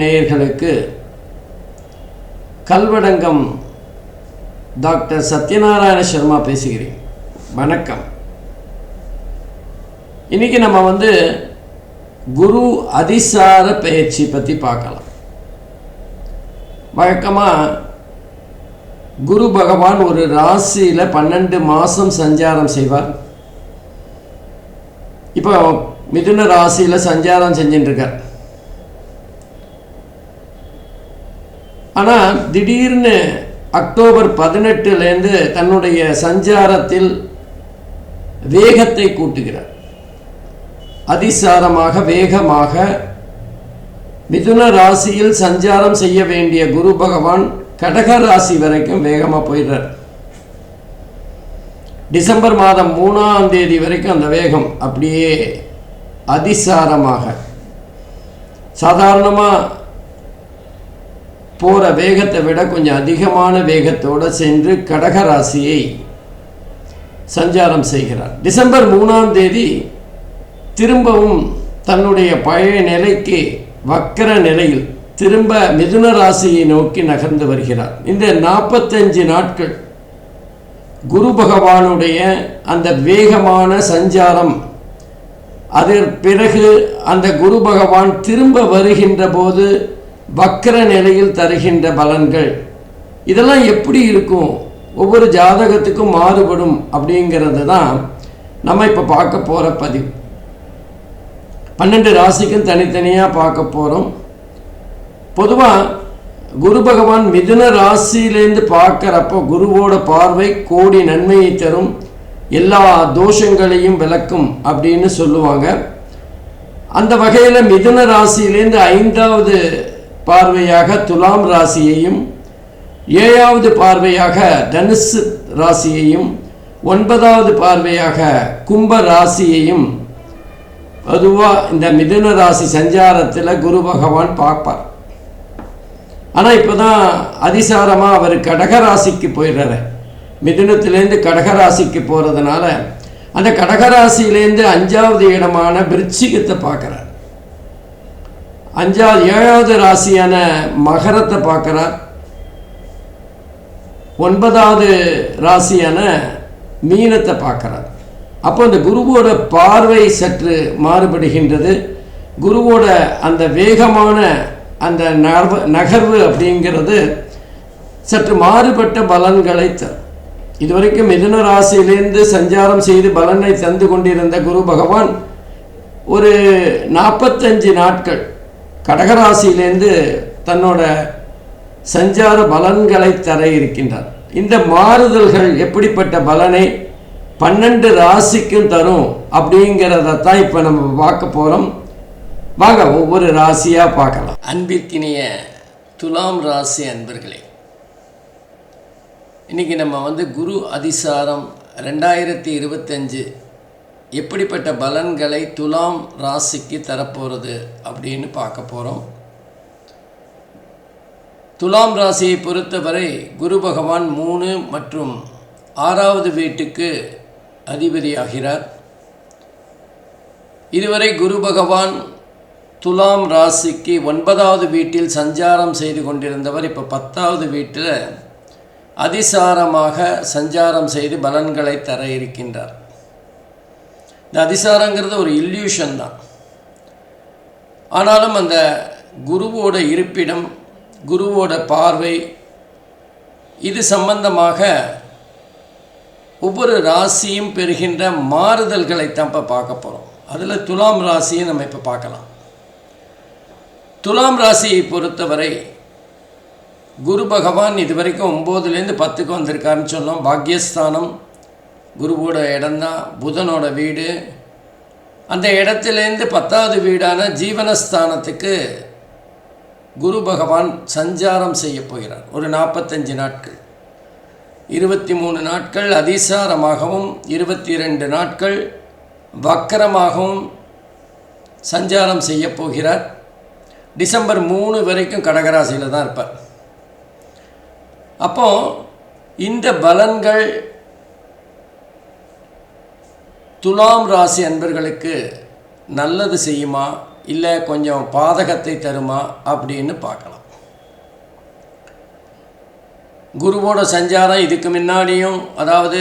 நேயர்களுக்கு கல்வடங்கம் டாக்டர் சத்யநாராயண சர்மா பேசுகிறேன். வணக்கம். இன்னைக்கு நம்ம வந்து குரு அதிசார பயிற்சி பற்றி பார்க்கலாம். வழக்கமாக குரு பகவான் ஒரு ராசியில் பன்னெண்டு மாதம் சஞ்சாரம் செய்வார். இப்போ மிதுன ராசியில் சஞ்சாரம் செஞ்சுட்டுருக்கார். ஆனால் திடீர்னு அக்டோபர் பதினெட்டுலேருந்து தன்னுடைய சஞ்சாரத்தில் வேகத்தை கூட்டுகிறார். அதிசாரமாக வேகமாக மிதுன ராசியில் சஞ்சாரம் செய்ய வேண்டிய குரு பகவான் கடக ராசி வரைக்கும் வேகமாக போயிடுறார். டிசம்பர் மாதம் மூணாம் தேதி வரைக்கும் அந்த வேகம் அப்படியே அதிசாரமாக சாதாரணமாக போகிற வேகத்தை விட கொஞ்சம் அதிகமான வேகத்தோடு சென்று கடக ராசியை சஞ்சாரம் செய்கிறார். டிசம்பர் மூணாம் தேதி திரும்பவும் தன்னுடைய பழைய நிலைக்கு வக்கர நிலையில் திரும்ப மிதுன ராசியை நோக்கி நகர்ந்து வருகிறார். இந்த நாற்பத்தஞ்சு நாட்கள் குரு பகவானுடைய அந்த வேகமான சஞ்சாரம் அதன் பிறகு அந்த குரு பகவான் திரும்ப வருகின்ற போது வக்கர நிலையில் தருகின்ற பலன்கள். இதெல்லாம் எப்படி இருக்கும்? ஒவ்வொரு ஜாதகத்துக்கும் மாறுபடும் அப்படிங்கிறது தான் நம்ம இப்போ பார்க்க போகிற பதிவு. பன்னெண்டு ராசிக்கும் தனித்தனியாக பார்க்க போகிறோம் பொதுவாக குரு பகவான் மிதுன ராசியிலேருந்து பார்க்குறப்போ குருவோட பார்வை கோடி நன்மையை தரும் எல்லா தோஷங்களையும் விளக்கும் அப்படின்னு சொல்லுவாங்க. அந்த வகையில் மிதுன ராசியிலேருந்து ஐந்தாவது பார்வையாக துலாம் ராசியையும் ஏழாவது பார்வையாக தனுசு ராசியையும் ஒன்பதாவது பார்வையாக கும்ப ராசியையும் பொதுவாக இந்த மிதுன ராசி சஞ்சாரத்தில் குரு பகவான் பார்ப்பார். ஆனால் இப்போ தான் அதிசாரமாக அவர் கடகராசிக்கு போயிடுறாரு. மிதுனத்திலேருந்து கடகராசிக்கு போகிறதுனால அந்த கடகராசியிலேருந்து அஞ்சாவது இடமான விருச்சிகத்தை பார்க்குறார். அஞ்சாவது ஏழாவது ராசியான மகரத்தை பார்க்குறார். ஒன்பதாவது ராசியான மீனத்தை பார்க்குறார். அப்போ அந்த குருவோட பார்வை சற்று மாறுபடுகின்றது. குருவோட அந்த வேகமான அந்த நகர்வு நகர்வு அப்படிங்கிறது சற்று மாறுபட்ட பலன்களை தரும் இதுவரைக்கும் மிதுன ராசியிலேருந்து சஞ்சாரம் செய்து பலனை தந்து கொண்டிருந்த குரு பகவான் ஒரு நாற்பத்தஞ்சு நாட்கள் கடகராசியிலேருந்து தன்னோட சஞ்சார பலன்களை தர இருக்கின்றார். இந்த மாறுதல்கள் எப்படிப்பட்ட பலனை பன்னெண்டு ராசிக்கும் தரும் அப்படிங்கிறத தான் இப்போ நம்ம பார்க்க போகிறோம் வாங்க ஒவ்வொரு ராசியாக பார்க்கலாம். அன்பிற்கினிய துலாம் ராசி அன்பர்களே இன்றைக்கி நம்ம வந்து குரு அதிசாரம் ரெண்டாயிரத்தி இருபத்தஞ்சு எப்படிப்பட்ட பலன்களை துலாம் ராசிக்கு தரப்போகிறது அப்படின்னு பார்க்க போகிறோம் துலாம் ராசியை பொறுத்தவரை குரு பகவான் மூணு மற்றும் ஆறாவது வீட்டுக்கு அதிபதியாகிறார். இதுவரை குரு பகவான் துலாம் ராசிக்கு ஒன்பதாவது வீட்டில் சஞ்சாரம் செய்து கொண்டிருந்தவர் இப்போ பத்தாவது வீட்டில் அதிசாரமாக சஞ்சாரம் செய்து பலன்களை தர இருக்கின்றார். இந்த அதிசாரங்கிறது ஒரு இல்யூஷன் தான். ஆனாலும் அந்த குருவோட இருப்பிடம் குருவோட பார்வை இது சம்பந்தமாக ஒவ்வொரு ராசியும் பெறுகின்ற மாறுதல்களை தான் இப்போ பார்க்க போகிறோம் அதில் துலாம் ராசியை நம்ம இப்போ பார்க்கலாம். துலாம் ராசியை பொறுத்தவரை குரு பகவான் இது வரைக்கும் ஒம்போதுலேருந்து பத்துக்கு வந்திருக்காருன்னு சொன்னோம் பாக்யஸ்தானம் குருவோட இடம்தான் புதனோட வீடு. அந்த இடத்துலேருந்து பத்தாவது வீடான ஜீவனஸ்தானத்துக்கு குரு பகவான் சஞ்சாரம் செய்ய போகிறார். ஒரு நாற்பத்தஞ்சு நாட்கள். இருபத்தி மூணு நாட்கள் அதிசாரமாகவும் இருபத்தி ரெண்டு நாட்கள் வக்கரமாகவும் சஞ்சாரம் செய்ய போகிறார். டிசம்பர் மூணு வரைக்கும் கடகராசியில் தான் இருப்பார். அப்போ இந்த பலன்கள் துலாம் ராசி அன்பர்களுக்கு நல்லது செய்யுமா? இல்லை கொஞ்சம் பாதகத்தை தருமா? அப்படின்னு பார்க்கலாம். குருவோட சஞ்சாரம் இதுக்கு முன்னாடியும் அதாவது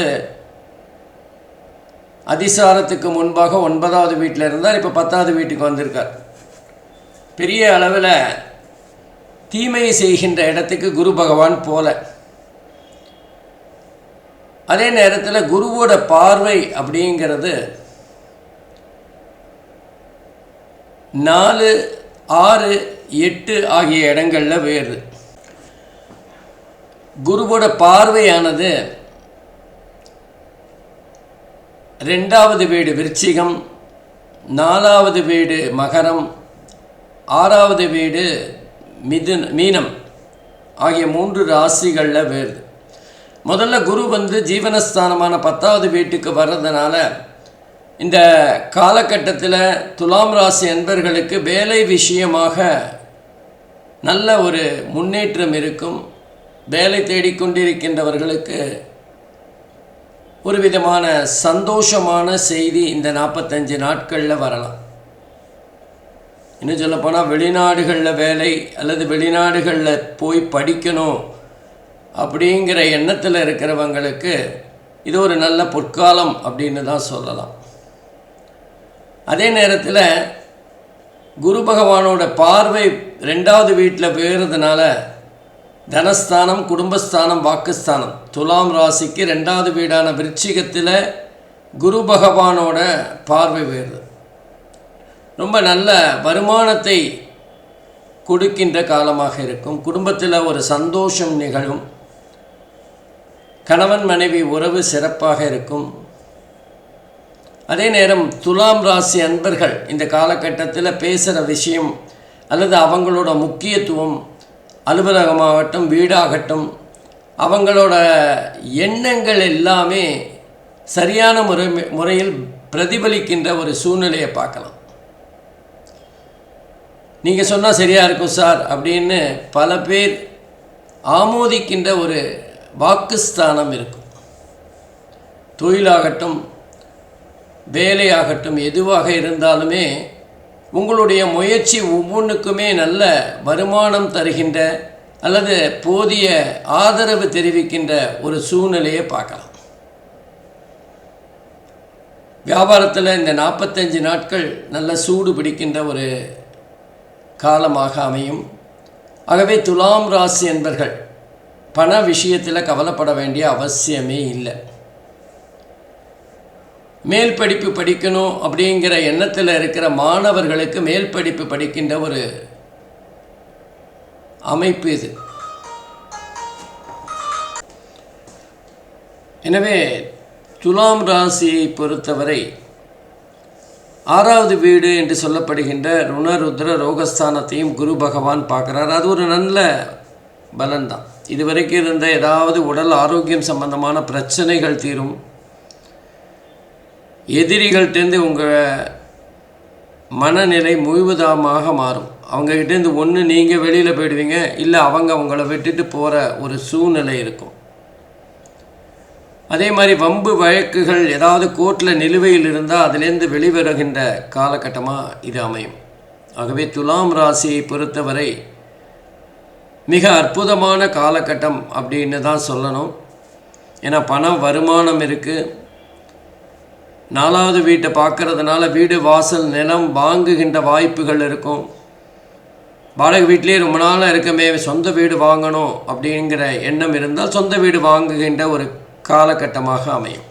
அதிசாரத்துக்கு முன்பாக ஒன்பதாவது வீட்டில் இருந்தார் இப்போ பத்தாவது வீட்டுக்கு வந்திருக்கார். பெரிய அளவில் தீமையை செய்கின்ற இடத்துக்கு குரு பகவான் போல. அதே நேரத்தில் குருவோட பார்வை அப்படிங்கிறது நாலு ஆறு எட்டு ஆகிய இடங்களில் வேறு. குருவோட பார்வையானது ரெண்டாவது வீடு விருச்சிகம் நாலாவது வீடு மகரம் ஆறாவது வீடு மிதுன் மீனம் ஆகிய மூன்று ராசிகளில் வேறு. முதல்ல குரு வந்து ஜீவனஸ்தானமான பத்தாவது வீட்டுக்கு வர்றதுனால இந்த காலகட்டத்தில் துலாம் ராசி அன்பர்களுக்கு வேலை விஷயமாக நல்ல ஒரு முன்னேற்றம் இருக்கும். வேலை தேடிக்கொண்டிருக்கின்றவர்களுக்கு ஒரு விதமான சந்தோஷமான செய்தி இந்த நாற்பத்தஞ்சு நாட்களில் வரலாம். இன்னும் சொல்லப்போனால் வெளிநாடுகளில் வேலை அல்லது வெளிநாடுகளில் போய் படிக்கணும் அப்படிங்கிற எண்ணத்தில் இருக்கிறவங்களுக்கு இது ஒரு நல்ல பொற்காலம் அப்படின்னு தான் சொல்லலாம். அதே நேரத்தில் குரு பகவானோட பார்வை ரெண்டாவது வீட்டில் போயிறதுனால தனஸ்தானம் குடும்பஸ்தானம் வாக்குஸ்தானம் துலாம் ராசிக்கு ரெண்டாவது வீடான விருச்சிகத்தில் குரு பகவானோட பார்வை வேறு. ரொம்ப நல்ல வருமானத்தை கொடுக்கின்ற காலமாக இருக்கும். குடும்பத்தில் ஒரு சந்தோஷம் நிகழும். கணவன் மனைவி உறவு சிறப்பாக இருக்கும். அதே நேரம் துலாம் ராசி அன்பர்கள் இந்த காலகட்டத்தில் பேசுகிற விஷயம் அல்லது அவங்களோட முக்கியத்துவம் அலுவலகமாகட்டும் வீடாகட்டும் அவங்களோட எண்ணங்கள் எல்லாமே சரியான முறை முறையில் பிரதிபலிக்கின்ற ஒரு சூழ்நிலையை பார்க்கலாம். நீங்கள் சொன்னால் சரியாக இருக்கும் சார் அப்படின்னு பல பேர் ஆமோதிக்கின்ற ஒரு வாக்குஸ்தானம் இருக்கும். தொழிலாகட்டும் வேலையாகட்டும் எதுவாக இருந்தாலுமே உங்களுடைய முயற்சி ஒவ்வொன்றுக்குமே நல்ல வருமானம் தருகின்ற அல்லது போதிய ஆதரவு தெரிவிக்கின்ற ஒரு சூழ்நிலையை பார்க்கலாம். வியாபாரத்தில் இந்த நாற்பத்தஞ்சு நாட்கள் நல்ல சூடு பிடிக்கின்ற ஒரு காலமாக அமையும். ஆகவே துலாம் ராசி என்பர்கள் பண விஷயத்தில் கவலைப்பட வேண்டிய அவசியமே இல்லை. மேல் படிப்பு படிக்கணும் அப்படிங்கிற எண்ணத்தில் இருக்கிற மாணவர்களுக்கு மேல் படிப்பு படிக்கின்ற ஒரு அமைப்பு இது. எனவே துலாம் ராசியை பொறுத்தவரை ஆறாவது வீடு என்று சொல்லப்படுகின்ற ருணருத்ர ரோகஸ்தானத்தையும் குரு பகவான் பார்க்குறார். அது ஒரு நல்ல பலன்தான். இதுவரைக்கும் இருந்த ஏதாவது உடல் ஆரோக்கியம் சம்பந்தமான பிரச்சனைகள் தீரும். எதிரிகள்கிட்டேருந்து உங்கள் மனநிலை முழுவதமாக மாறும். அவங்கக்கிட்டேருந்து ஒன்று நீங்கள் வெளியில் போயிடுவீங்க. இல்லை அவங்க உங்களை விட்டுட்டு போகிற ஒரு சூழ்நிலை இருக்கும். அதே மாதிரி வம்பு வழக்குகள் ஏதாவது கோர்ட்டில் நிலுவையில் இருந்தால் அதிலேருந்து வெளிவருகின்ற காலகட்டமாக இது அமையும். ஆகவே துலாம் ராசியை பொறுத்தவரை மிக அற்புதமான காலகட்டம் அப்படின்னு தான் சொல்லணும். ஏன்னா பணம் வருமானம் இருக்குது நாலாவது வீட்டை பார்க்கறதுனால வீடு வாசல் நிலம் வாங்குகின்ற வாய்ப்புகள் இருக்கும். வாடகை வீட்டிலே ரொம்ப நாளாக இருக்கமே சொந்த வீடு வாங்கணும் அப்படிங்கிற எண்ணம் இருந்தால் சொந்த வீடு வாங்குகின்ற ஒரு காலகட்டமாக அமையும்.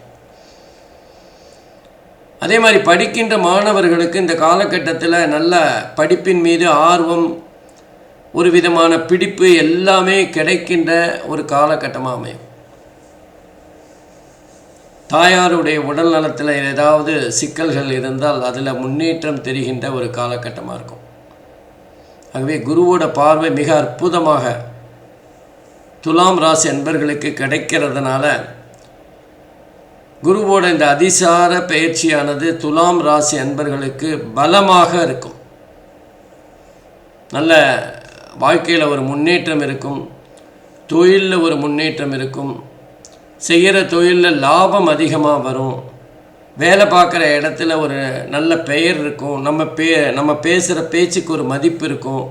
அதே மாதிரி படிக்கின்ற மாணவர்களுக்கு இந்த காலகட்டத்தில் நல்ல படிப்பின் மீது ஆர்வம் ஒரு விதமான பிடிப்பு எல்லாமே கிடைக்கின்ற ஒரு காலகட்டமாக அமையும். தாயாருடைய உடல் நலத்தில் ஏதாவது சிக்கல்கள் இருந்தால் அதில் முன்னேற்றம் தெரிகின்ற ஒரு காலகட்டமாக இருக்கும். ஆகவே குருவோட பார்வை மிக அற்புதமாக துலாம் ராசி அன்பர்களுக்கு கிடைக்கிறதுனால குருவோட இந்த அதிசார பயிற்சியானது துலாம் ராசி அன்பர்களுக்கு பலமாக இருக்கும். நல்ல வாழ்க்கையில் ஒரு முன்னேற்றம் இருக்கும். தொழிலில் ஒரு முன்னேற்றம் இருக்கும். செய்கிற தொழிலில் லாபம் அதிகமாக வரும். வேலை பார்க்குற இடத்துல ஒரு நல்ல பெயர் இருக்கும். நம்ம பே நம்ம பேசுகிற பேச்சுக்கு ஒரு மதிப்பு இருக்கும்.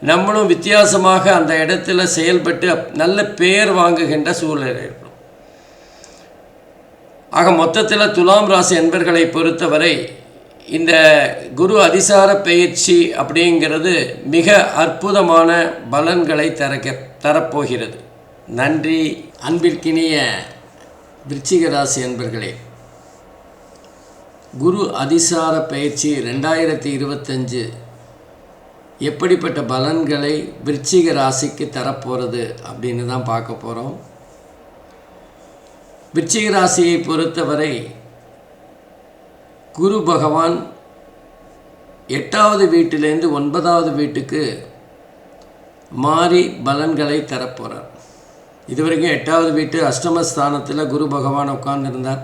நம்மளும் வித்தியாசமாக அந்த இடத்துல செயல்பட்டு நல்ல பெயர் வாங்குகின்ற சூழ்நிலை ஆக மொத்தத்தில் துலாம் ராசி என்பர்களை பொறுத்தவரை இந்த குரு அதிசார பயிற்சி அப்படிங்கிறது மிக அற்புதமான பலன்களை தரக்க தரப்போகிறது. நன்றி. அன்பிற்கினிய விருச்சிக ராசி என்பர்களே குரு அதிசார பயிற்சி ரெண்டாயிரத்தி இருபத்தஞ்சு எப்படிப்பட்ட பலன்களை விருச்சிக ராசிக்கு தரப்போகிறது அப்படின்னு தான் பார்க்க போகிறோம் விச்சிக ராசியை பொறுத்தவரை குரு பகவான் எட்டாவது வீட்டிலேருந்து ஒன்பதாவது வீட்டுக்கு மாறி பலன்களை தரப்போகிறார் இதுவரைக்கும் எட்டாவது வீட்டு அஷ்டமஸ்தானத்தில் குரு பகவான் உட்கார்ந்திருந்தார்.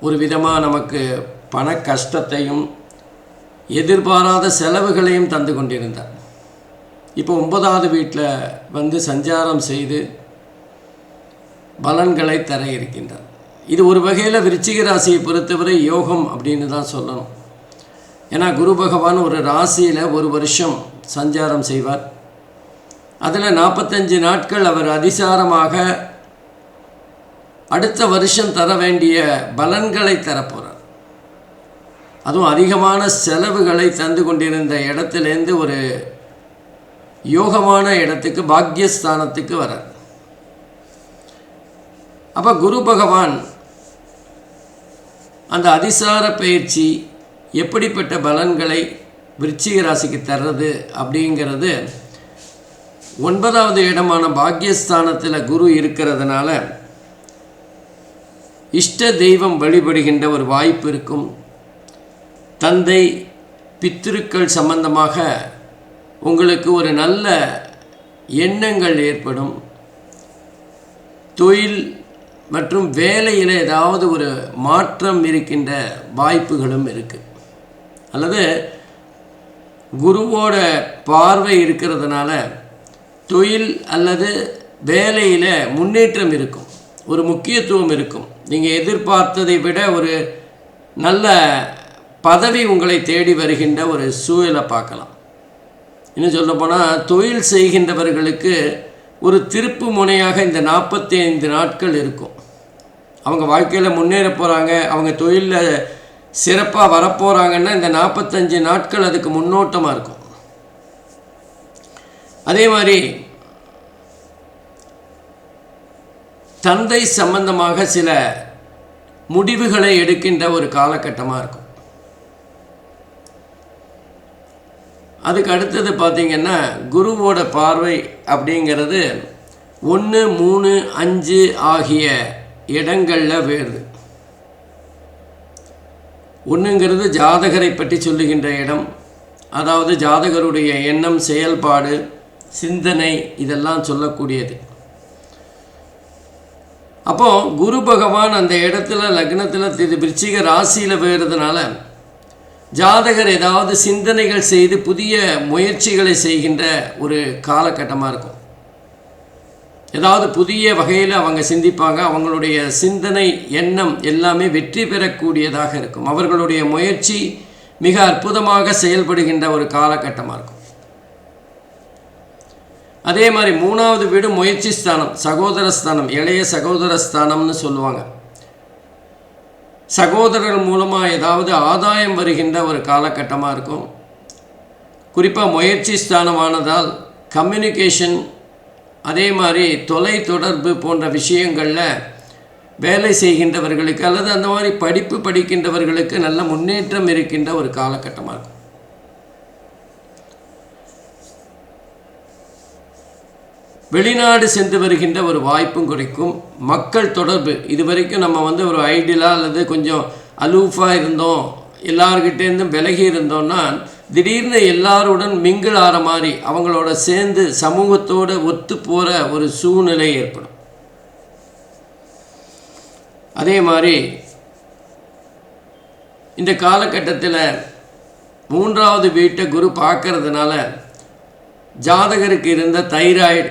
ஒரு விதமாக நமக்கு பண கஷ்டத்தையும் எதிர்பாராத செலவுகளையும் தந்து கொண்டிருந்தார். இப்போ ஒன்பதாவது வீட்டில் வந்து சஞ்சாரம் செய்து பலன்களை தர இருக்கின்றார். இது ஒரு வகையில் விருச்சிக ராசியை பொறுத்தவரை யோகம் அப்படின்னு தான் சொல்லணும். ஏன்னா குரு பகவான் ஒரு ராசியில் ஒரு வருஷம் சஞ்சாரம் செய்வார். அதில் நாற்பத்தஞ்சு நாட்கள் அவர் அதிசாரமாக அடுத்த வருஷம் தர வேண்டிய பலன்களை தரப்போகிறார் அதுவும் அதிகமான செலவுகளை தந்து கொண்டிருந்த இடத்துலேருந்து ஒரு யோகமான இடத்துக்கு பாக்யஸ்தானத்துக்கு வரார். அப்போ குரு பகவான் அந்த அதிசார பயிற்சி எப்படிப்பட்ட பலன்களை விருச்சிக ராசிக்கு தர்றது அப்படிங்கிறது ஒன்பதாவது இடமான பாக்யஸ்தானத்தில் குரு இருக்கிறதுனால இஷ்ட தெய்வம் வழிபடுகின்ற ஒரு வாய்ப்பு இருக்கும். தந்தை பித்திருக்கள் சம்பந்தமாக உங்களுக்கு ஒரு நல்ல எண்ணங்கள் ஏற்படும். தொழில் மற்றும் வேலையில் ஏதாவது ஒரு மாற்றம் இருக்கின்ற வாய்ப்புகளும் இருக்குது அல்லது குருவோட பார்வை இருக்கிறதுனால தொழில் அல்லது வேலையில் முன்னேற்றம் இருக்கும். ஒரு முக்கியத்துவம் இருக்கும். நீங்கள் எதிர்பார்த்ததை விட ஒரு நல்ல பதவி உங்களை தேடி வருகின்ற ஒரு சூழலை பார்க்கலாம். இன்னும் சொல்லப்போனால் தொழில் செய்கின்றவர்களுக்கு ஒரு திருப்பு முனையாக இந்த நாற்பத்தி ஐந்து நாட்கள் இருக்கும். அவங்க வாழ்க்கையில் முன்னேற போகிறாங்க அவங்க தொழிலில் சிறப்பாக வரப்போகிறாங்கன்னா இந்த நாற்பத்தஞ்சு நாட்கள் அதுக்கு முன்னோட்டமாக இருக்கும். அதே மாதிரி தந்தை சம்பந்தமாக சில முடிவுகளை எடுக்கின்ற ஒரு காலகட்டமாக இருக்கும். அதுக்கு அடுத்தது பார்த்திங்கன்னா குருவோட பார்வை அப்படிங்கிறது ஒன்று மூணு அஞ்சு ஆகிய இடங்களில் வேறுது ஒன்றுங்கிறது ஜாதகரை பற்றி சொல்லுகின்ற இடம் அதாவது ஜாதகருடைய எண்ணம் செயல்பாடு சிந்தனை இதெல்லாம் சொல்லக்கூடியது. அப்போ குரு பகவான் அந்த இடத்துல லக்னத்தில் இது விருச்சிக ராசியில் வேறுதுனால ஜாதகர் ஏதாவது சிந்தனைகள் செய்து புதிய முயற்சிகளை செய்கின்ற ஒரு காலகட்டமாக இருக்கும். ஏதாவது புதிய வகையில் அவங்க சிந்திப்பாங்க அவங்களுடைய சிந்தனை எண்ணம் எல்லாமே வெற்றி பெறக்கூடியதாக இருக்கும். அவர்களுடைய முயற்சி மிக அற்புதமாக செயல்படுகின்ற ஒரு காலகட்டமாக இருக்கும். அதே மாதிரி மூணாவது வீடு முயற்சி ஸ்தானம் சகோதர ஸ்தானம் இளைய சகோதர ஸ்தானம்னு சொல்லுவாங்க. சகோதரர் மூலமாக ஏதாவது ஆதாயம் வருகின்ற ஒரு காலகட்டமாக இருக்கும். குறிப்பாக முயற்சி ஸ்தானமானதால் கம்யூனிகேஷன் அதே மாதிரி தொலை தொடர்பு போன்ற விஷயங்களில் வேலை செய்கின்றவர்களுக்கு அல்லது அந்த மாதிரி படிப்பு படிக்கின்றவர்களுக்கு நல்ல முன்னேற்றம் இருக்கின்ற ஒரு காலகட்டமாக இருக்கும். வெளிநாடு சென்று வருகின்ற ஒரு வாய்ப்பும் கிடைக்கும். மக்கள் தொடர்பு. இது வரைக்கும் நம்ம வந்து ஒரு ஐடியலாக அல்லது கொஞ்சம் அலூஃபாக இருந்தோம் எல்லார்கிட்டேருந்தும் விலகி இருந்தோம்னா திடீர்னு எல்லாருடன் மிங்கிள் ஆகிற மாதிரி அவங்களோட சேர்ந்து சமூகத்தோடு ஒத்து போகிற ஒரு சூழ்நிலை ஏற்படும். அதே மாதிரி இந்த காலகட்டத்தில் மூன்றாவது வீட்டை குரு பார்க்கறதுனால ஜாதகருக்கு இருந்த தைராய்டு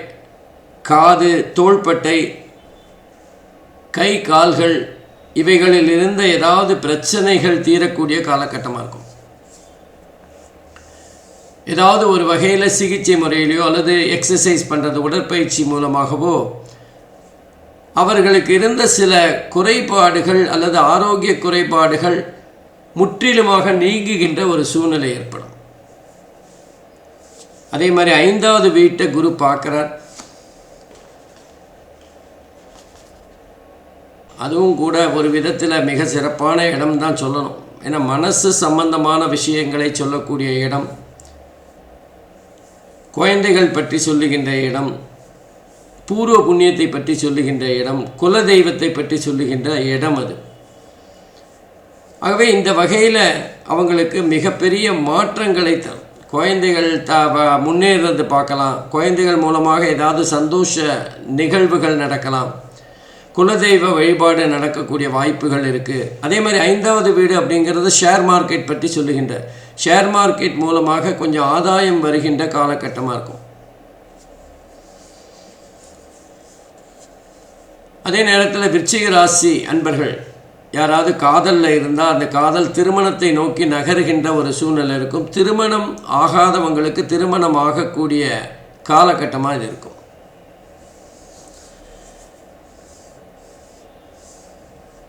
காது தோள்பட்டை கை கால்கள் இவைகளில் இருந்த ஏதாவது பிரச்சனைகள் தீரக்கூடிய காலகட்டமாக இருக்கும். ஏதாவது ஒரு வகையில் சிகிச்சை முறையிலையோ அல்லது எக்ஸசைஸ் பண்ணுறது உடற்பயிற்சி மூலமாகவோ அவர்களுக்கு இருந்த சில குறைபாடுகள் அல்லது ஆரோக்கிய குறைபாடுகள் முற்றிலுமாக நீங்குகின்ற ஒரு சூழ்நிலை ஏற்படும். அதே மாதிரி ஐந்தாவது வீட்டை குரு பார்க்குறார். அதுவும் கூட ஒரு விதத்தில் மிக சிறப்பான இடம் தான் சொல்லணும். ஏன்னா மனசு சம்பந்தமான விஷயங்களை சொல்லக்கூடிய இடம். குழந்தைகள் பற்றி சொல்லுகின்ற இடம் பூர்வ புண்ணியத்தை பற்றி சொல்லுகின்ற இடம் குல தெய்வத்தை பற்றி சொல்லுகின்ற இடம் அது. ஆகவே இந்த வகையில் அவங்களுக்கு மிகப்பெரிய மாற்றங்களை தரும். குழந்தைகள் த முன்னேறது பார்க்கலாம். குழந்தைகள் மூலமாக ஏதாவது சந்தோஷ நிகழ்வுகள் நடக்கலாம். குலதெய்வ வழிபாடு நடக்கக்கூடிய வாய்ப்புகள் இருக்குது அதே மாதிரி ஐந்தாவது வீடு அப்படிங்கிறது ஷேர் மார்க்கெட் பற்றி சொல்லுகின்ற ஷேர் மார்க்கெட் மூலமாக கொஞ்சம் ஆதாயம் வருகின்ற காலகட்டமாக இருக்கும். அதே நேரத்தில் விருச்சிக ராசி அன்பர்கள் யாராவது காதலில் இருந்தால் அந்த காதல் திருமணத்தை நோக்கி நகருகின்ற ஒரு சூழ்நிலை இருக்கும். திருமணம் ஆகாதவங்களுக்கு திருமணம் ஆகக்கூடிய காலகட்டமாக இது இருக்கும்.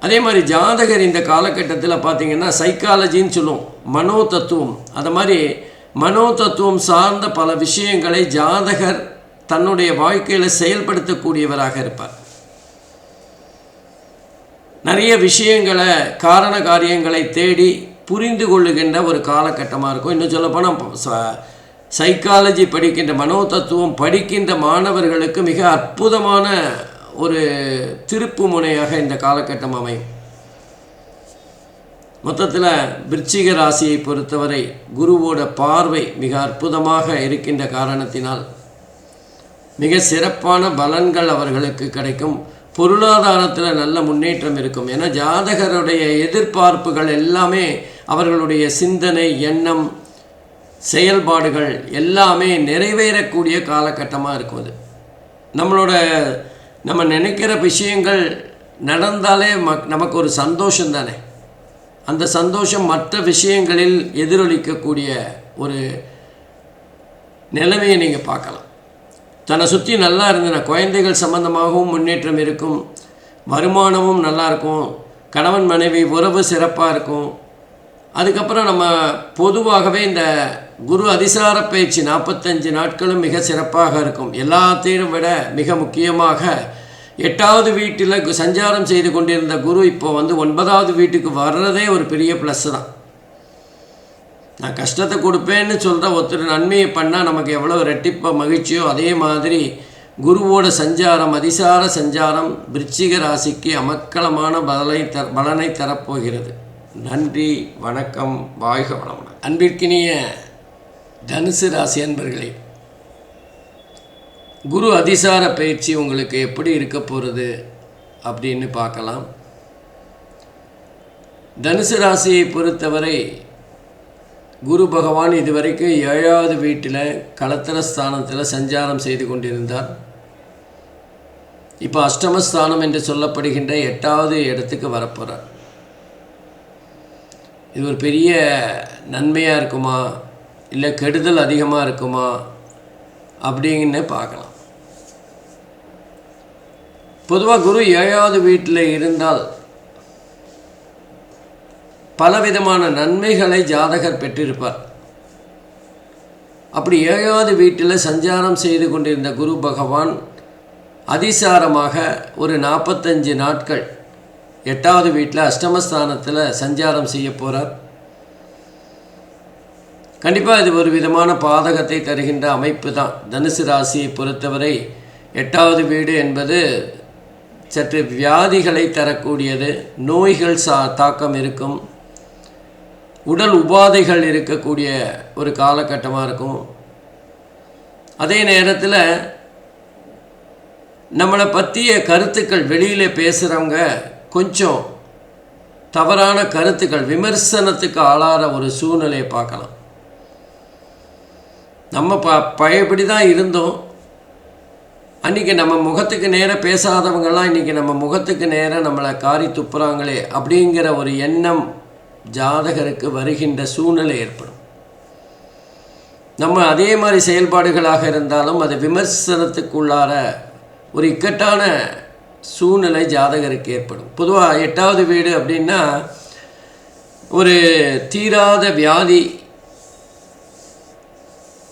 அதே மாதிரி ஜாதகர் இந்த காலகட்டத்தில் பார்த்தீங்கன்னா சைக்காலஜின்னு சொல்லுவோம். மனோ தத்துவம் அது மாதிரி மனோ தத்துவம் சார்ந்த பல விஷயங்களை ஜாதகர் தன்னுடைய வாழ்க்கையில் செயல்படுத்தக்கூடியவராக இருப்பார். நிறைய விஷயங்களை காரண காரியங்களை தேடி புரிந்து கொள்ளுகின்ற ஒரு காலகட்டமாக இருக்கும். இன்னும் சொல்லப்போனால் சைக்காலஜி படிக்கின்ற மனோ தத்துவம் படிக்கின்ற மாணவர்களுக்கு மிக அற்புதமான ஒரு திருப்பு முனையாக இந்த காலகட்டம் அமையும். மொத்தத்தில் விருச்சிக ராசியை பொறுத்தவரை குருவோட பார்வை மிக அற்புதமாக இருக்கின்ற காரணத்தினால் மிக சிறப்பான பலன்கள் அவர்களுக்கு கிடைக்கும். பொருளாதாரத்தில் நல்ல முன்னேற்றம் இருக்கும். ஏன்னா ஜாதகருடைய எதிர்பார்ப்புகள் எல்லாமே அவர்களுடைய சிந்தனை எண்ணம் செயல்பாடுகள் எல்லாமே நிறைவேறக்கூடிய காலகட்டமாக இருக்கும் அது. நம்மளோட நம்ம நினைக்கிற விஷயங்கள் நடந்தாலே மக் நமக்கு ஒரு சந்தோஷம் தானே? அந்த சந்தோஷம் மற்ற விஷயங்களில் எதிரொலிக்கக்கூடிய ஒரு நிலைமையை நீங்கள் பார்க்கலாம். தன்னை சுற்றி நல்லா இருந்தன குழந்தைகள் சம்பந்தமாகவும் முன்னேற்றம் இருக்கும் வருமானமும் நல்லாயிருக்கும் கணவன் மனைவி உறவு சிறப்பாக இருக்கும் அதுக்கப்புறம் நம்ம பொதுவாகவே இந்த குரு அதிசார பயிற்சி நாற்பத்தஞ்சு நாட்களும் மிக சிறப்பாக இருக்கும். எல்லாத்தையும் விட மிக முக்கியமாக எட்டாவது வீட்டில் சஞ்சாரம் செய்து கொண்டிருந்த குரு இப்போ வந்து ஒன்பதாவது வீட்டுக்கு வர்றதே ஒரு பெரிய ப்ளஸ் தான். நான் கஷ்டத்தை கொடுப்பேன்னு சொல்கிற ஒருத்தர் நன்மையை பண்ணால் நமக்கு எவ்வளோ ரெட்டிப்ப மகிழ்ச்சியோ அதே மாதிரி குருவோட சஞ்சாரம் அதிசார சஞ்சாரம் விருச்சிக ராசிக்கு அமக்கலமான பலனை த பலனை தரப்போகிறது. நன்றி வணக்கம் வாழ்க வளமுடன். அன்பிற்கினிய தனுசு ராசி அன்பர்களே குரு அதிசார பயிற்சி உங்களுக்கு எப்படி இருக்க போகிறது அப்படின்னு பார்க்கலாம். தனுசு ராசியை பொறுத்தவரை குரு பகவான் இதுவரைக்கும் ஏழாவது வீட்டில் களத்திர ஸ்தானத்தில் சஞ்சாரம் செய்து கொண்டிருந்தார். இப்போ அஷ்டமஸ்தானம் என்று சொல்லப்படுகின்ற எட்டாவது இடத்துக்கு வரப்போகிறார் இது ஒரு பெரிய நன்மையாக இருக்குமா? இல்லை கெடுதல் அதிகமாக இருக்குமா? அப்படின்னு பார்க்கலாம். பொதுவாக குரு ஏழாவது வீட்டில் இருந்தால் பலவிதமான நன்மைகளை ஜாதகர் பெற்றிருப்பார். அப்படி ஏழாவது வீட்டில் சஞ்சாரம் செய்து கொண்டிருந்த குரு பகவான் அதிசாரமாக ஒரு நாற்பத்தஞ்சு நாட்கள் எட்டாவது வீட்டில் அஷ்டமஸ்தானத்தில் சஞ்சாரம் செய்ய போகிறார் கண்டிப்பாக இது ஒரு விதமான பாதகத்தை தருகின்ற அமைப்பு தான். தனுசு ராசியை பொறுத்தவரை எட்டாவது வீடு என்பது சற்று வியாதிகளை தரக்கூடியது. நோய்கள் சா தாக்கம் இருக்கும். உடல் உபாதைகள் இருக்கக்கூடிய ஒரு காலகட்டமாக இருக்கும். அதே நேரத்தில் நம்மளை பற்றிய கருத்துக்கள் வெளியில் பேசுகிறவங்க கொஞ்சம் தவறான கருத்துக்கள் விமர்சனத்துக்கு ஆளாகிற ஒரு சூழ்நிலையை பார்க்கலாம். நம்ம ப பழையபடி தான் இருந்தோம். அன்றைக்கி நம்ம முகத்துக்கு நேராக பேசாதவங்கெல்லாம் இன்றைக்கி நம்ம முகத்துக்கு நேராக நம்மளை காரி துப்புறாங்களே அப்படிங்கிற ஒரு எண்ணம் ஜாதகருக்கு வருகின்ற சூழ்நிலை ஏற்படும். நம்ம அதே மாதிரி செயல்பாடுகளாக இருந்தாலும் அது விமர்சனத்துக்குள்ளார ஒரு இக்கட்டான சூழ்நிலை ஜாதகருக்கு ஏற்படும். பொதுவாக எட்டாவது வீடு அப்படின்னா ஒரு தீராத வியாதி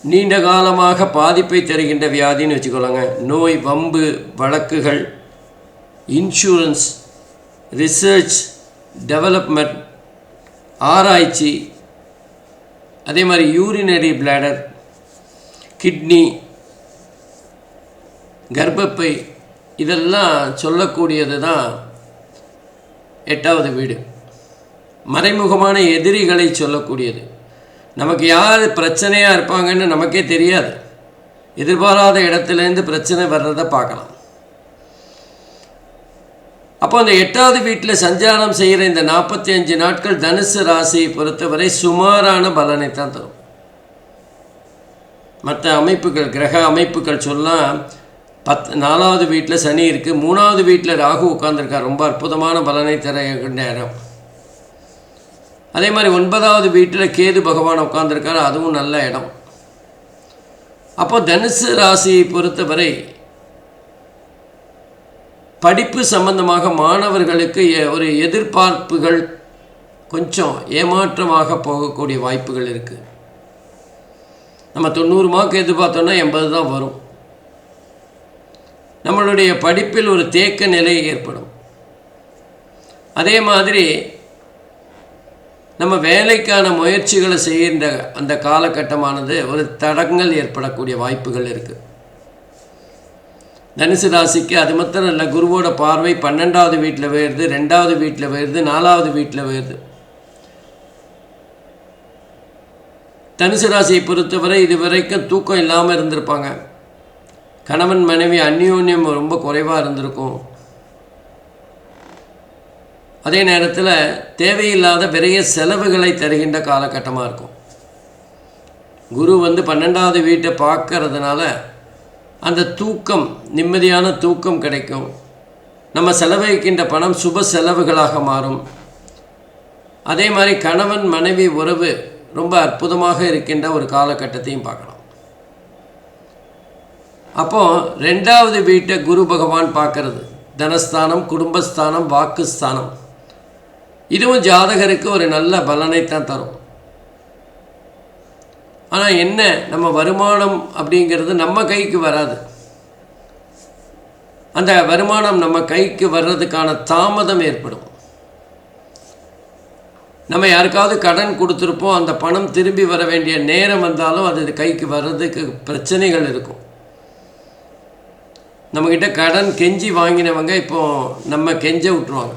நீண்ட காலமாக பாதிப்பை தருகின்ற வியாதின்னு வச்சுக்கொள்ளுங்க நோய் வம்பு வழக்குகள் இன்சூரன்ஸ் ரிசர்ச் டெவலப்மெண்ட் ஆராய்ச்சி அதே மாதிரி யூரினரி பிளாடர் கிட்னி கர்ப்பப்பை இதெல்லாம் சொல்லக்கூடியது தான் எட்டாவது வீடு. மறைமுகமான எதிரிகளை சொல்லக்கூடியது. நமக்கு யார் பிரச்சனையாக இருப்பாங்கன்னு நமக்கே தெரியாது. எதிர்பாராத இடத்துலேருந்து பிரச்சனை வர்றதை பார்க்கலாம். அப்போ அந்த எட்டாவது வீட்டில் சஞ்சாரம் செய்கிற இந்த நாற்பத்தி அஞ்சு நாட்கள் தனுசு ராசியை பொறுத்தவரை சுமாரான பலனை தான் தரும். மற்ற அமைப்புகள் கிரக அமைப்புகள் சொல்லலாம் பத் நாலாவது வீட்டில் சனி இருக்குது மூணாவது வீட்டில் ராகு உட்காந்துருக்கார் ரொம்ப அற்புதமான பலனை தர நேரம் அதே மாதிரி ஒன்பதாவது வீட்டில் கேது பகவான் உட்காந்துருக்காரு அதுவும் நல்ல இடம். அப்போ தனுசு ராசியை பொறுத்தவரை படிப்பு சம்பந்தமாக மாணவர்களுக்கு ஒரு எதிர்பார்ப்புகள் கொஞ்சம் ஏமாற்றமாக போகக்கூடிய வாய்ப்புகள் இருக்குது நம்ம தொண்ணூறு மார்க் எதிர்பார்த்தோன்னா எண்பது தான் வரும். நம்மளுடைய படிப்பில் ஒரு தேக்க நிலை ஏற்படும். அதே மாதிரி நம்ம வேலைக்கான முயற்சிகளை செய்கின்ற அந்த காலகட்டமானது ஒரு தடங்கள் ஏற்படக்கூடிய வாய்ப்புகள் இருக்குது தனுசு ராசிக்கு அது மாத்திரம் இல்லை குருவோட பார்வை பன்னெண்டாவது வீட்டில் போயிடுது ரெண்டாவது வீட்டில் போயிடுது நாலாவது வீட்டில் போயிடுது தனுசு ராசியை பொறுத்தவரை இது வரைக்கும் தூக்கம் இல்லாமல் இருந்திருப்பாங்க. கணவன் மனைவி அந்யோன்யம் ரொம்ப குறைவாக இருந்திருக்கும். அதே நேரத்தில் தேவையில்லாத பெரிய செலவுகளை தருகின்ற காலகட்டமாக இருக்கும். குரு வந்து பன்னெண்டாவது வீட்டை பார்க்கறதுனால அந்த தூக்கம் நிம்மதியான தூக்கம் கிடைக்கும். நம்ம செலவழிக்கின்ற பணம் சுப செலவுகளாக மாறும். அதே மாதிரி கணவன் மனைவி உறவு ரொம்ப அற்புதமாக இருக்கின்ற ஒரு காலகட்டத்தையும் பார்க்கலாம். அப்போ ரெண்டாவது வீட்டை குரு பகவான் பார்க்கறது. தனஸ்தானம் குடும்பஸ்தானம் வாக்குஸ்தானம். இதுவும் ஜாதகருக்கு ஒரு நல்ல பலனைத்தான் தரும். ஆனால் என்ன நம்ம வருமானம் அப்படிங்கிறது நம்ம கைக்கு வராது. அந்த வருமானம் நம்ம கைக்கு வர்றதுக்கான தாமதம் ஏற்படும். நம்ம யாருக்காவது கடன் கொடுத்துருப்போம் அந்த பணம் திரும்பி வர வேண்டிய நேரம் வந்தாலும் அது கைக்கு வர்றதுக்கு பிரச்சனைகள் இருக்கும். நம்மக்கிட்ட கடன் கெஞ்சி வாங்கினவங்க இப்போ நம்ம கெஞ்ச விட்டுருவாங்க.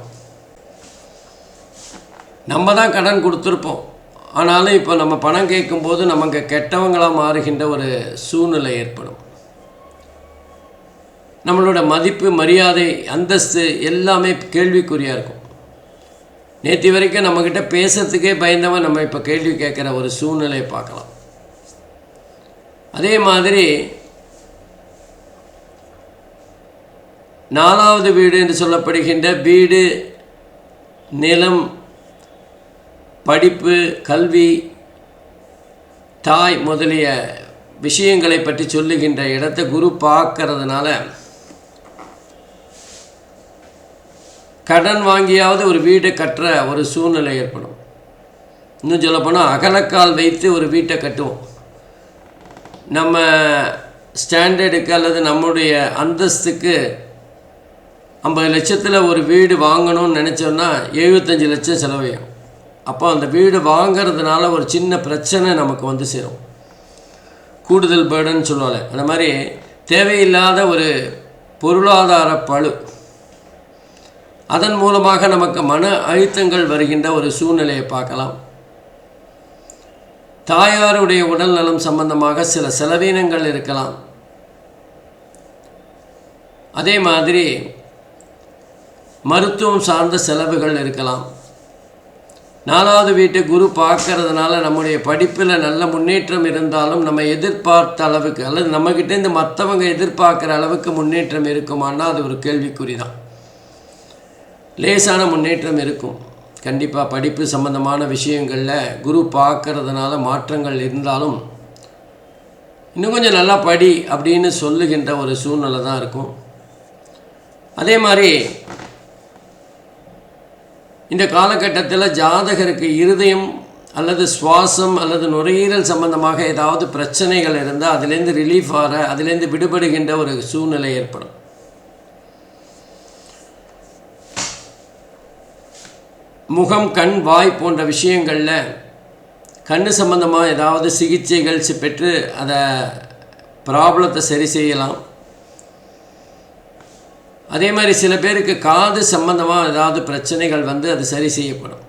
நம்ம தான் கடன் கொடுத்துருப்போம். ஆனாலும் இப்போ நம்ம பணம் கேட்கும்போது நமக்கு கெட்டவங்களாக மாறுகின்ற ஒரு சூழ்நிலை ஏற்படும். நம்மளோட மதிப்பு மரியாதை அந்தஸ்து எல்லாமே கேள்விக்குறியாக இருக்கும். நேற்று வரைக்கும் நம்மக்கிட்ட பேசுறதுக்கே பயந்தவன் நம்ம இப்போ கேள்வி கேட்குற ஒரு சூழ்நிலையை பார்க்கலாம். அதே மாதிரி நாலாவது வீடு என்று சொல்லப்படுகின்ற வீடு நிலம் படிப்பு கல்வி தாய் முதலிய விஷயங்களை பற்றி சொல்லுகின்ற இடத்தை குரு பார்க்கறதுனால கடன் வாங்கியாவது ஒரு வீடை கட்டுற ஒரு சூழ்நிலை ஏற்படும். இன்னும் சொல்லப்போனால் அகலக்கால் வைத்து ஒரு வீட்டை கட்டுவோம். நம்ம ஸ்டாண்டர்டுக்கு அல்லது நம்முடைய அந்தஸ்துக்கு ஐம்பது லட்சத்தில் ஒரு வீடு வாங்கணும்னு நினச்சோன்னா எழுபத்தஞ்சி லட்சம் செலவையும் அப்போ அந்த வீடு வாங்கிறதுனால ஒரு சின்ன பிரச்சனை நமக்கு வந்து சேரும். கூடுதல் பேர்டுன்னு சொல்லுவாங்க. அந்த மாதிரி தேவையில்லாத ஒரு பொருளாதார பளு. அதன் மூலமாக நமக்கு மன அழுத்தங்கள் வருகின்ற ஒரு சூழ்நிலையை பார்க்கலாம். தாயாருடைய உடல் நலம் சம்பந்தமாக சில செலவீனங்கள் இருக்கலாம். அதே மாதிரி மருத்துவம் சார்ந்த செலவுகள் இருக்கலாம். நாலாவது வீட்டை குரு பார்க்கறதுனால நம்முடைய படிப்பில் நல்ல முன்னேற்றம் இருந்தாலும் நம்ம எதிர்பார்த்த அளவுக்கு அல்லது நம்மக்கிட்டேருந்து மற்றவங்க எதிர்பார்க்குற அளவுக்கு முன்னேற்றம் இருக்குமான்னா அது ஒரு கேள்விக்குறி தான் லேசான முன்னேற்றம் இருக்கும். கண்டிப்பாக படிப்பு சம்பந்தமான விஷயங்களில் குரு பார்க்கறதுனால மாற்றங்கள் இருந்தாலும் இன்னும் கொஞ்சம் நல்லா படி அப்படின்னு சொல்லுகின்ற ஒரு சூழ்நிலை தான் இருக்கும். அதே மாதிரி இந்த காலகட்டத்தில் ஜாதகருக்கு இருதயம் அல்லது சுவாசம் அல்லது நுரையீரல் சம்பந்தமாக ஏதாவது பிரச்சனைகள் இருந்தால் அதுலேருந்து ரிலீஃப் ஆகிற அதுலேருந்து விடுபடுகின்ற ஒரு சூழ்நிலை ஏற்படும். முகம் கண் வாய் போன்ற விஷயங்களில் கண் சம்பந்தமாக ஏதாவது சிகிச்சைகள் பெற்று அதை ப்ராப்ளத்தை சரி செய்யலாம். அதே மாதிரி சில பேருக்கு காது சம்பந்தமாக ஏதாவது பிரச்சனைகள் வந்து அது சரி செய்யப்படும்.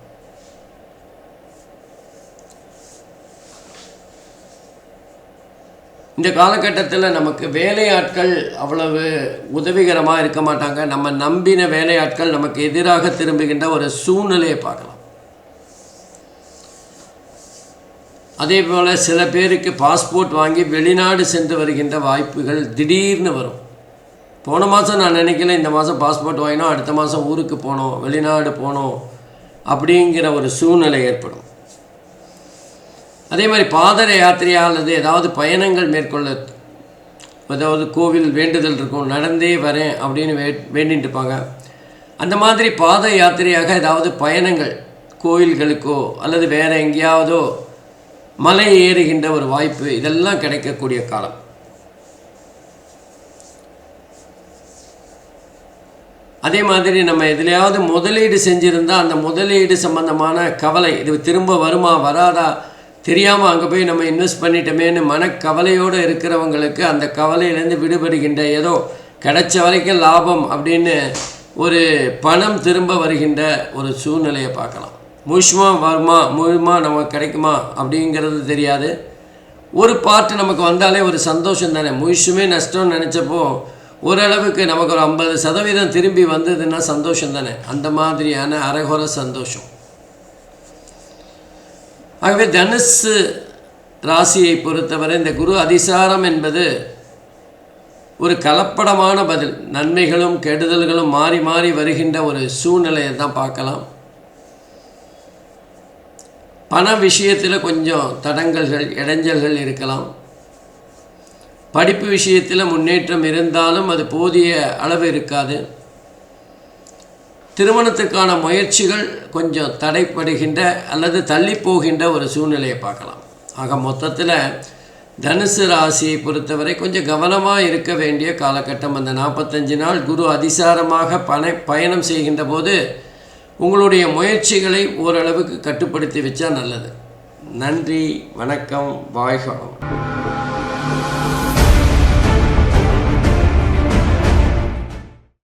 இந்த காலகட்டத்தில் நமக்கு வேலையாட்கள் அவ்வளவு உதவிகரமாக இருக்க மாட்டாங்க. நம்ம நம்பின வேலையாட்கள் நமக்கு எதிராக திரும்புகின்ற ஒரு சூழ்நிலையை பார்க்கலாம். அதே போல் சில பேருக்கு பாஸ்போர்ட் வாங்கி வெளிநாடு சென்று வருகின்ற வாய்ப்புகள் திடீர்னு வரும். போன மாதம் நான் நினைக்கல இந்த மாதம் பாஸ்போர்ட் வாங்கினோம் அடுத்த மாதம் ஊருக்கு போனோம் வெளிநாடு போனோம் அப்படிங்கிற ஒரு சூழ்நிலை ஏற்படும். அதே மாதிரி பாதர யாத்திரையா அல்லது ஏதாவது பயணங்கள் மேற்கொள்ள அதாவது கோவில் வேண்டுதல் இருக்கும் நடந்தே வரேன் அப்படின்னு வே வேண்டிட்டு இருப்பாங்க. அந்த மாதிரி பாத யாத்திரையாக ஏதாவது பயணங்கள் கோயில்களுக்கோ அல்லது வேறு எங்கேயாவதோ மலை ஏறுகின்ற ஒரு வாய்ப்பு இதெல்லாம் கிடைக்கக்கூடிய காலம். அதே மாதிரி நம்ம எதுலையாவது முதலீடு செஞ்சுருந்தால் அந்த முதலீடு சம்பந்தமான கவலை இது திரும்ப வருமா வராதா தெரியாமல் அங்கே போய் நம்ம இன்வெஸ்ட் பண்ணிட்டோமேன்னு மனக்கவலையோடு இருக்கிறவங்களுக்கு அந்த கவலையிலேருந்து விடுபடுகின்ற ஏதோ கிடைச்ச வரைக்கும் லாபம் அப்படின்னு ஒரு பணம் திரும்ப வருகின்ற ஒரு சூழ்நிலையை பார்க்கலாம். முழுமா வருமா முழுமா நமக்கு கிடைக்குமா அப்படிங்கிறது தெரியாது. ஒரு பார்ட் நமக்கு வந்தாலே ஒரு சந்தோஷம் தானே. முழுசுமே நஷ்டம்னு நினச்சப்போ ஓரளவுக்கு நமக்கு ஒரு ஐம்பது சதவீதம் திரும்பி வந்ததுன்னா சந்தோஷம் தானே? அந்த மாதிரியான அரைகுற சந்தோஷம். ஆகவே தனுசு ராசியை பொறுத்தவரை இந்த குரு அதிசாரம் என்பது ஒரு கலப்படமான பதில். நன்மைகளும் கெடுதல்களும் மாறி மாறி வருகின்ற ஒரு சூழ்நிலையை தான் பார்க்கலாம். பண விஷயத்தில் கொஞ்சம் தடங்கல்கள் இடைஞ்சல்கள் இருக்கலாம். படிப்பு விஷயத்தில் முன்னேற்றம் இருந்தாலும் அது போதிய அளவு இருக்காது. திருமணத்துக்கான முயற்சிகள் கொஞ்சம் தடைப்படுகின்ற அல்லது தள்ளி போகின்ற ஒரு சூழ்நிலையை பார்க்கலாம். ஆக மொத்தத்தில் தனுசு ராசியை பொறுத்தவரை கொஞ்சம் கவனமாக இருக்க வேண்டிய காலகட்டம். அந்த நாற்பத்தஞ்சு நாள் குரு அதிசாரமாக பண பயணம் செய்கின்ற போது உங்களுடைய முயற்சிகளை ஓரளவுக்கு கட்டுப்படுத்தி வச்சா நல்லது. நன்றி வணக்கம் வாழ்க